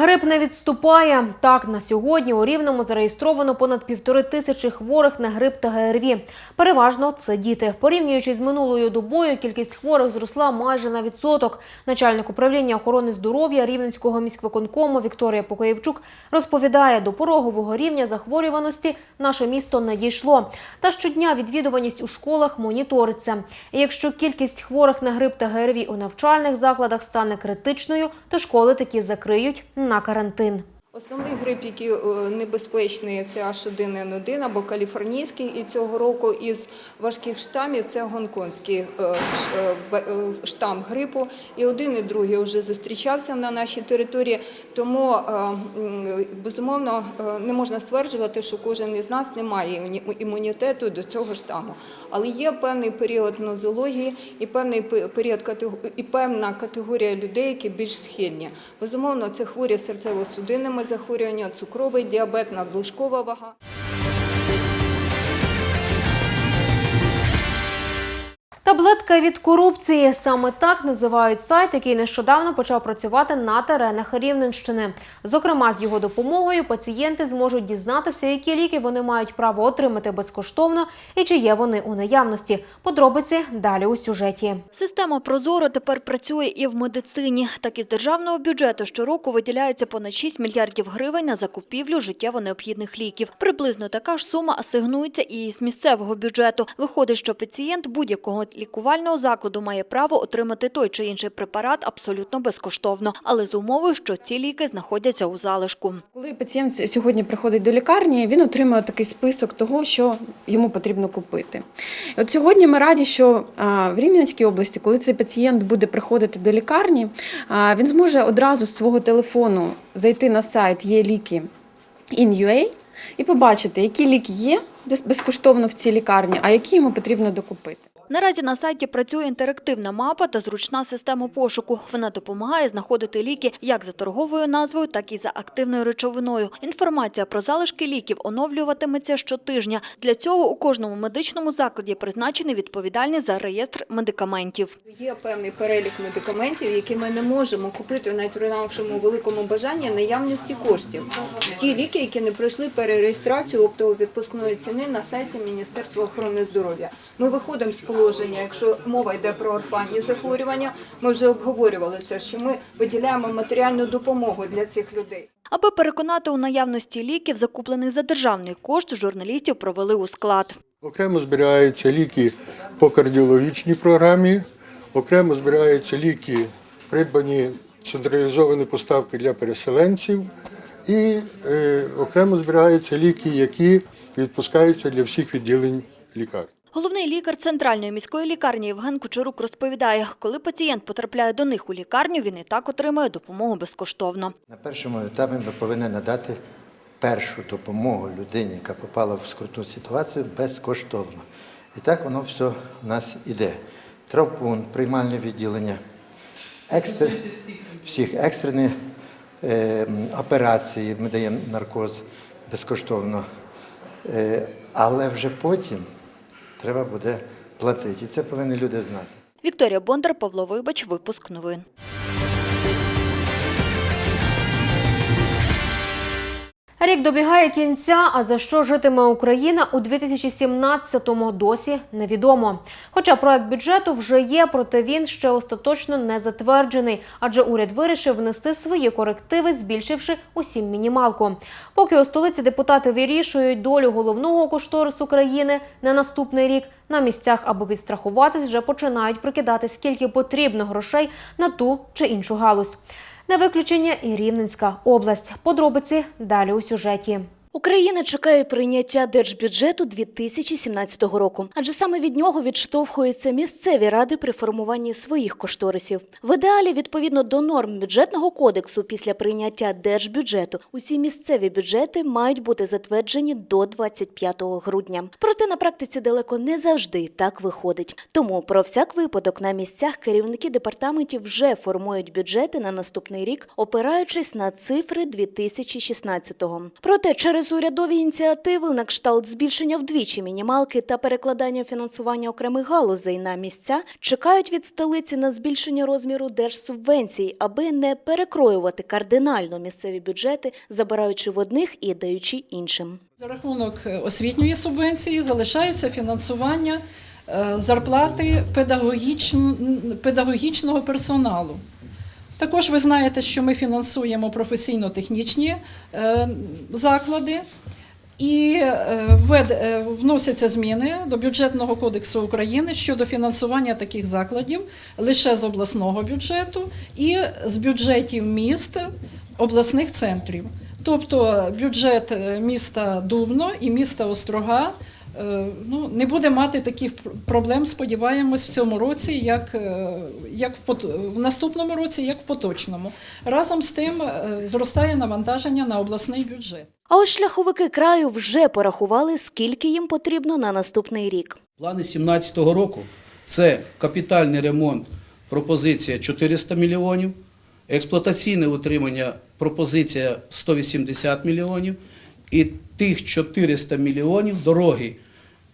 Грип не відступає. Так, на сьогодні у Рівному зареєстровано понад півтори тисячі хворих на грип та ГРВІ. Переважно це діти. Порівнюючи з минулою добою, кількість хворих зросла майже на відсоток. Начальник управління охорони здоров'я Рівненського міськвиконкому Вікторія Покоєвчук розповідає, до порогового рівня захворюваності наше місто не дійшло. Та щодня відвідуваність у школах моніториться. І якщо кількість хворих на грип та ГРВІ у навчальних закладах стане критичною, то школи такі закриють на карантин. Основний грип, який е, небезпечний, це H1N1 або каліфорнійський. І цього року із важких штамів це гонконгський е, е, штам грипу. І один, і другий вже зустрічався на нашій території. Тому безумовно не можна стверджувати, що кожен із нас не має імунітету до цього штаму. Але є певний період нозології і певний період і певна категорія людей, які більш схильні. Безумовно, це хворі серцево-судинними захворювання, цукровий діабет, надлишкова вага. Таблетка від корупції саме так називають сайт, який нещодавно почав працювати на теренах Рівненщини. Зокрема, з його допомогою пацієнти зможуть дізнатися, які ліки вони мають право отримати безкоштовно і чи є вони у наявності. Подробиці далі у сюжеті. Система Прозоро тепер працює і в медицині. Так із державного бюджету щороку виділяється понад 6 мільярдів гривень на закупівлю життєво необхідних ліків. Приблизно така ж сума асигнується і з місцевого бюджету. Виходить, що пацієнт будь-якого лікувального закладу має право отримати той чи інший препарат абсолютно безкоштовно, але з умовою, що ці ліки знаходяться у залишку. Коли пацієнт сьогодні приходить до лікарні, він отримує такий список того, що йому потрібно купити. І от сьогодні ми раді, що в Рівненській області, коли цей пацієнт буде приходити до лікарні, він зможе одразу з свого телефону зайти на сайт є ліки in.ua і побачити, які ліки є без- безкоштовно в цій лікарні, а які йому потрібно докупити. Наразі на сайті працює інтерактивна мапа та зручна система пошуку. Вона допомагає знаходити ліки як за торговою назвою, так і за активною речовиною. Інформація про залишки ліків оновлюватиметься щотижня. Для цього у кожному медичному закладі призначений відповідальний за реєстр медикаментів. Є певний перелік медикаментів, які ми не можемо купити навіть при нашому великому бажанні наявності коштів. Ті ліки, які не пройшли перереєстрацію оптово-відпускної ціни на сайті Міністерства охорони здоров'я. Ми виходимо з положення, якщо мова йде про орфанні захворювання, ми вже обговорювали це, що ми виділяємо матеріальну допомогу для цих людей. Аби переконати у наявності ліків, закуплених за державний кошт, журналістів провели у склад. Окремо збираються ліки по кардіологічній програмі, окремо збираються ліки, придбані централізовані поставки для переселенців, і е, окремо збираються ліки, які відпускаються для всіх відділень лікарень. Головний лікар центральної міської лікарні Євген Кучерук розповідає, коли пацієнт потрапляє до них у лікарню, він і так отримує допомогу безкоштовно. На першому етапі ми повинні надати першу допомогу людині, яка попала в скрутну ситуацію, безкоштовно. І так воно все в нас іде. Травпункт, приймальне відділення, екстр... всіх екстрені е, операції, ми даємо наркоз безкоштовно. Е, але вже потім треба буде платити. І це повинні люди знати. Вікторія Бондар, Павло Вибач, випуск новин. Рік добігає кінця, а за що житиме Україна у 2017-му досі невідомо. Хоча проект бюджету вже є, проте він ще остаточно не затверджений, адже уряд вирішив внести свої корективи, збільшивши усім мінімалку. Поки у столиці депутати вирішують долю головного кошторису країни на наступний рік, на місцях, аби підстрахуватись, вже починають прикидати, скільки потрібно грошей на ту чи іншу галузь. Не виключення і Рівненська область. Подробиці далі у сюжеті. Україна чекає прийняття держбюджету 2017 року, адже саме від нього відштовхуються місцеві ради при формуванні своїх кошторисів. В ідеалі, відповідно до норм бюджетного кодексу, після прийняття держбюджету усі місцеві бюджети мають бути затверджені до 25 грудня. Проте на практиці далеко не завжди так виходить. Тому про всяк випадок на місцях керівники департаментів вже формують бюджети на наступний рік, опираючись на цифри 2016-го. Проте через урядові ініціативи на кшталт збільшення вдвічі мінімалки та перекладання фінансування окремих галузей на місця чекають від столиці на збільшення розміру держсубвенцій, аби не перекроювати кардинально місцеві бюджети, забираючи в одних і даючи іншим. За рахунок е, освітньої субвенції залишається фінансування е, зарплати педагогічн- педагогічного персоналу. Також ви знаєте, що ми фінансуємо професійно-технічні е, заклади. І е, е, вносяться зміни до бюджетного кодексу України щодо фінансування таких закладів лише з обласного бюджету і з бюджетів міст обласних центрів. Тобто бюджет міста Дубно і міста Острога ну, не буде мати таких проблем, сподіваємось, в цьому році, як, е, як в, пот- в наступному році, як в поточному. Разом з тим е, зростає навантаження на обласний бюджет. А ось шляховики краю вже порахували, скільки їм потрібно на наступний рік. Плани 2017 року це капітальний ремонт, пропозиція 400 мільйонів, експлуатаційне утримання, пропозиція 180 мільйонів, і тих 400 мільйонів дороги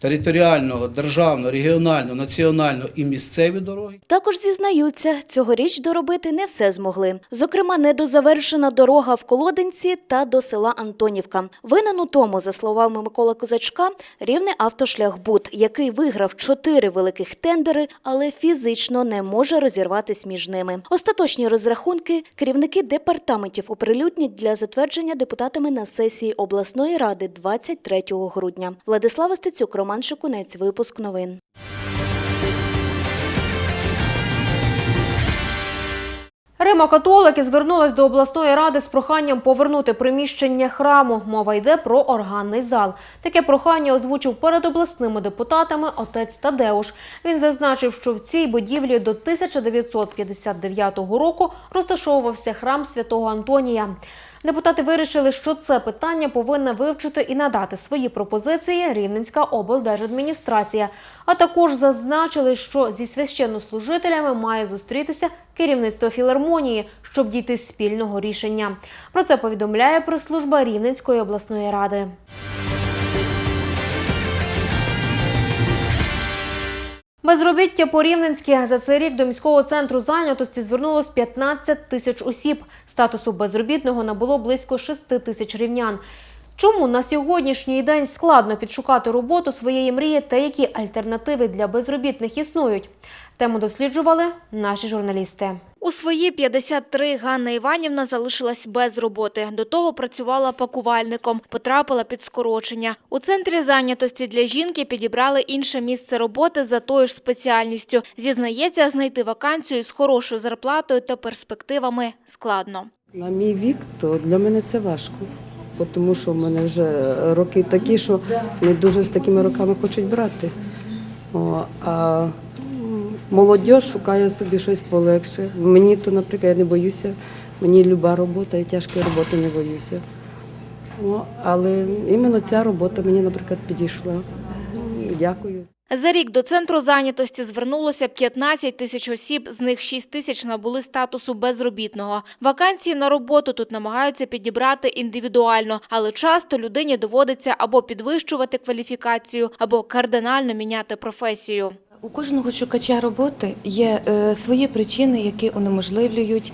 територіального, державного, регіонального, національного і місцеві дороги. Також зізнаються, цьогоріч доробити не все змогли. Зокрема, недозавершена дорога в Колодинці та до села Антонівка. Винен у тому, за словами Микола Козачка, рівне автошляхбуд, який виграв чотири великих тендери, але фізично не може розірватись між ними. Остаточні розрахунки керівники департаментів оприлюднять для затвердження депутатами на сесії обласної ради 23 грудня. Владислава Стецюк, Роман Шикунець, випуск новин. Римо-католики звернулись до обласної ради з проханням повернути приміщення храму. Мова йде про органний зал. Таке прохання озвучив перед обласними депутатами отець Тадеуш. Він зазначив, що в цій будівлі до 1959 року розташовувався храм святого Антонія. Депутати вирішили, що це питання повинна вивчити і надати свої пропозиції Рівненська облдержадміністрація. А також зазначили, що зі священнослужителями має зустрітися керівництво філармонії, щоб дійти спільного рішення. Про це повідомляє прес-служба Рівненської обласної ради. Безробіття по Рівненськи за цей рік до міського центру зайнятості звернулось 15 тисяч осіб. Статусу безробітного набуло близько 6 тисяч рівнян. Чому на сьогоднішній день складно підшукати роботу своєї мрії та які альтернативи для безробітних існують? Тему досліджували наші журналісти. У свої 53 Ганна Іванівна залишилась без роботи. До того працювала пакувальником, потрапила під скорочення. У центрі зайнятості для жінки підібрали інше місце роботи за тою ж спеціальністю. Зізнається, знайти вакансію з хорошою зарплатою та перспективами складно. На мій вік, то для мене це важко, тому що в мене вже роки такі, що не дуже з такими роками хочуть брати. О, а молодь шукає собі щось полегше. Мені то, наприклад, я не боюся, мені люба робота, і тяжкої роботи не боюся. О, але іменно ця робота мені, наприклад, підійшла. Дякую. За рік до центру зайнятості звернулося 15 тисяч осіб, з них 6 тисяч набули статусу безробітного. Вакансії на роботу тут намагаються підібрати індивідуально, але часто людині доводиться або підвищувати кваліфікацію, або кардинально міняти професію. У кожного шукача роботи є е, свої причини, які унеможливлюють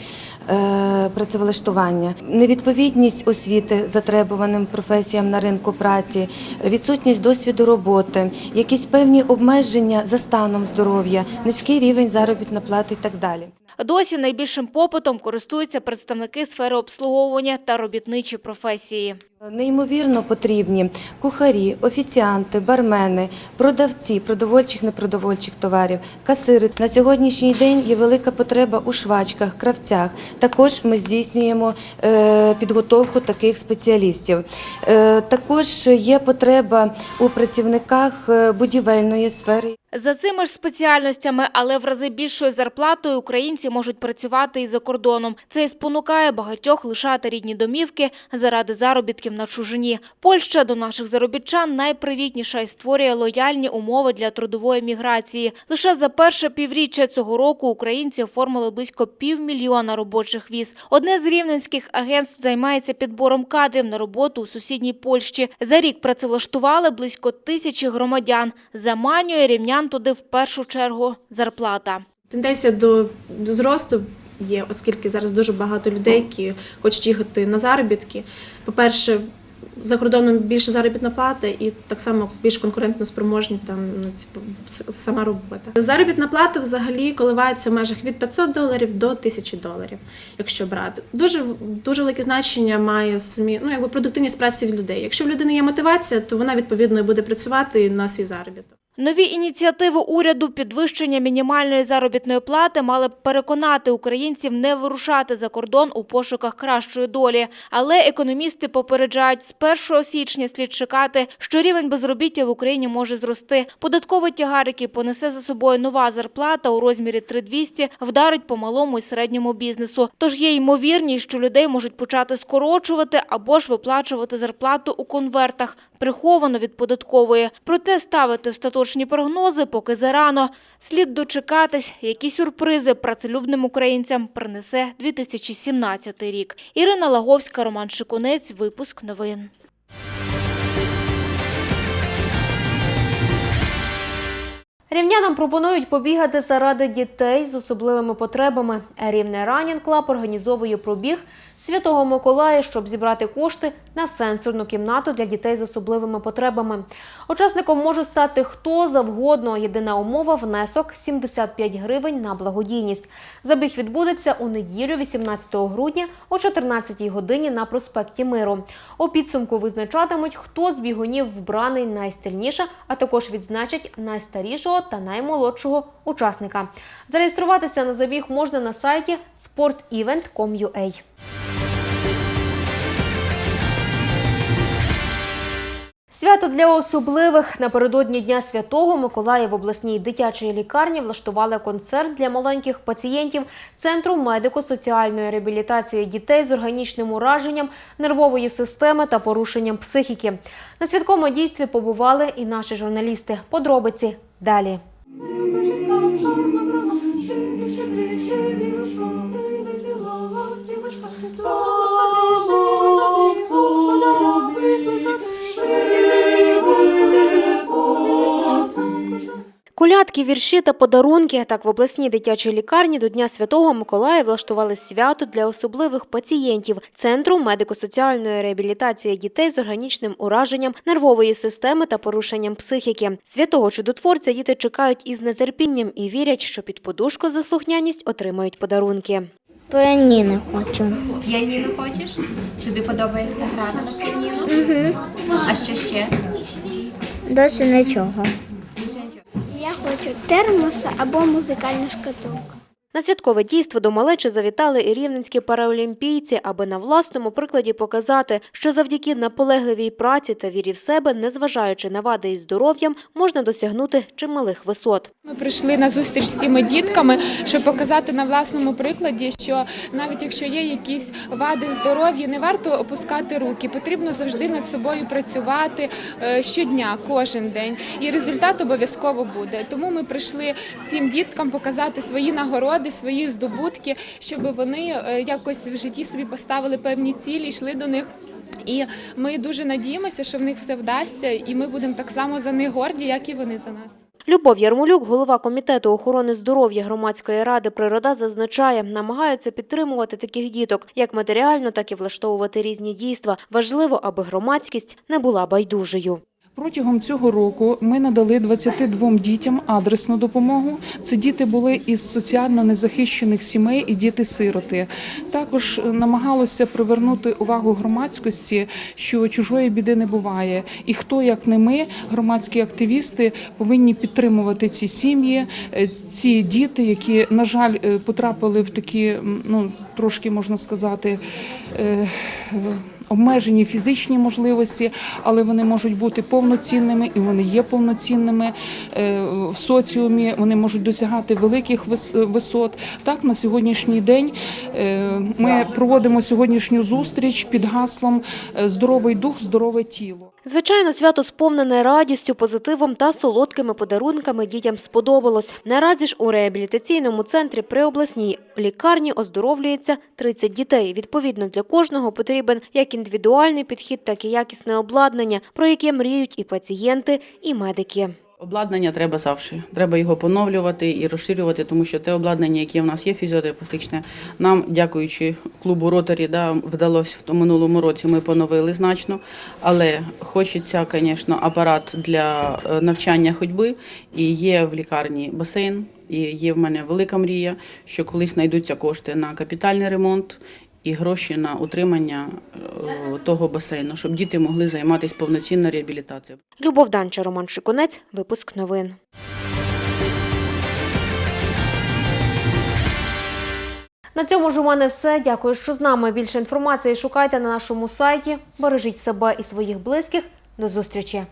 е, працевлаштування. Невідповідність освіти затребуваним професіям на ринку праці, відсутність досвіду роботи, якісь певні обмеження за станом здоров'я, низький рівень заробітної плати і так далі. Досі найбільшим попитом користуються представники сфери обслуговування та робітничі професії. Неймовірно потрібні кухарі, офіціанти, бармени, продавці продовольчих, непродовольчих товарів, касири. На сьогоднішній день є велика потреба у швачках, кравцях. Також ми здійснюємо е, підготовку таких спеціалістів. Е, Також є потреба у працівниках е, будівельної сфери. За цими ж спеціальностями, але в рази більшою зарплатою українці можуть працювати і за кордоном. Це і спонукає багатьох лишати рідні домівки заради заробітків на чужині. Польща до наших заробітчан найпривітніша і створює лояльні умови для трудової міграції. Лише за перше півріччя цього року українці оформили близько півмільйона робочих віз. Одне з рівненських агентств займається підбором кадрів на роботу у сусідній Польщі. За рік працевлаштували близько тисячі громадян. Заманює рівнян туди в першу чергу зарплата. Тенденція до зросту є, оскільки зараз дуже багато людей, які хочуть їхати на заробітки. По-перше, за кордоном більше заробітна плата і так само більш конкурентно спроможні там ну, це сама робота. Заробітна плата взагалі коливається в межах від 500 доларів до 1000 доларів, якщо брати. Дуже дуже велике значення має самі ну якби продуктивність праці від людей. Якщо в людини є мотивація, то вона відповідно буде працювати на свій заробіток. Нові ініціативи уряду підвищення мінімальної заробітної плати мали б переконати українців не вирушати за кордон у пошуках кращої долі. Але економісти попереджають, з 1 січня слід чекати, що рівень безробіття в Україні може зрости. Податковий тягар, який понесе за собою нова зарплата у розмірі 3200, вдарить по малому і середньому бізнесу. Тож є ймовірність, що людей можуть почати скорочувати або ж виплачувати зарплату у конвертах, приховано від податкової. Проте ставити остаточні прогнози поки зарано. Слід дочекатись, які сюрпризи працелюбним українцям принесе 2017 рік. Ірина Лаговська, Роман Шикунець, випуск новин. Рівнянам пропонують побігати заради дітей з особливими потребами. Рівне Ранін Клаб організовує пробіг Святого Миколая, щоб зібрати кошти на сенсорну кімнату для дітей з особливими потребами. Учасником може стати хто завгодно. Єдина умова – внесок 75 гривень на благодійність. Забіг відбудеться у неділю 18 грудня о 14 годині на проспекті Миру. У підсумку визначатимуть, хто з бігунів вбраний найстильніше, а також відзначать найстарішого та наймолодшого учасника. Зареєструватися на забіг можна на сайті sportevent.com.ua. Свято для особливих напередодні Дня Святого Миколая в обласній дитячій лікарні влаштували концерт для маленьких пацієнтів Центру медико-соціальної реабілітації дітей з органічним ураженням нервової системи та порушенням психіки. На святковому дійстві побували і наші журналісти. Подробиці далі. Колядки, вірші та подарунки. Так в обласній дитячій лікарні до Дня Святого Миколая влаштували свято для особливих пацієнтів Центру медико-соціальної реабілітації дітей з органічним ураженням нервової системи та порушенням психіки. Святого чудотворця діти чекають із нетерпінням і вірять, що під подушку за слухняність отримають подарунки. Піаніно хочу. Піаніно хочеш? Тобі подобається грати на піаніно? Угу. А що ще? Досі нічого. Хочу термоса або музикальну шкатулку. На святкове дійство до малечі завітали і рівненські параолімпійці, аби на власному прикладі показати, що завдяки наполегливій праці та вірі в себе, незважаючи на вади із здоров'ям, можна досягнути чималих висот. Ми прийшли на зустріч з цими дітками, щоб показати на власному прикладі, що навіть якщо є якісь вади в здоров'ї, не варто опускати руки. Потрібно завжди над собою працювати е, щодня, кожен день, і результат обов'язково буде. Тому ми прийшли цим діткам показати свої нагороди, свої здобутки, щоб вони е, якось в житті собі поставили певні цілі, йшли до них. І ми дуже надіємося, що в них все вдасться, і ми будемо так само за них горді, як і вони за нас. Любов Ярмолюк, голова комітету охорони здоров'я громадської ради природа, зазначає, намагаються підтримувати таких діток як матеріально, так і влаштовувати різні дійства. Важливо, аби громадськість не була байдужою. Протягом цього року ми надали 22 дітям адресну допомогу. Це діти були із соціально незахищених сімей і діти-сироти. Також е, намагалося привернути увагу громадськості, що чужої біди не буває. І хто, як не ми, громадські активісти, повинні підтримувати ці сім'ї, е, ці діти, які, на жаль, е, потрапили в такі, ну трошки можна сказати. обмежені фізичні можливості, але вони можуть бути повноцінними і вони є повноцінними е, в соціумі. Вони можуть досягати великих висот. Так, на сьогоднішній день е, ми проводимо сьогоднішню зустріч під гаслом е, Здоровий дух, здорове тіло. Звичайно, свято сповнене радістю, позитивом та солодкими подарунками дітям сподобалось. Наразі ж у реабілітаційному центрі при обласній лікарні оздоровлюється 30 дітей. Відповідно, для кожного потрібен як індивідуальний підхід, так і якісне обладнання, про яке мріють і пацієнти, і медики. Обладнання треба завжди. Треба його поновлювати і розширювати, тому що те обладнання, яке в нас є фізіотерапевтичне, нам, дякуючи клубу Ротарі, да, вдалося в минулому році. Ми поновили значно. Але хочеться, звісно, апарат для е, навчання ходьби. І є в лікарні басейн. І є в мене велика мрія, що колись знайдуться кошти на капітальний ремонт і гроші на утримання е, того басейну, щоб діти могли займатися повноцінною реабілітацією. Любов Данча, Роман Шикунець, випуск новин. На цьому ж у мене все. Дякую, що з нами. Більше інформації шукайте на нашому сайті. Бережіть себе і своїх близьких. До зустрічі!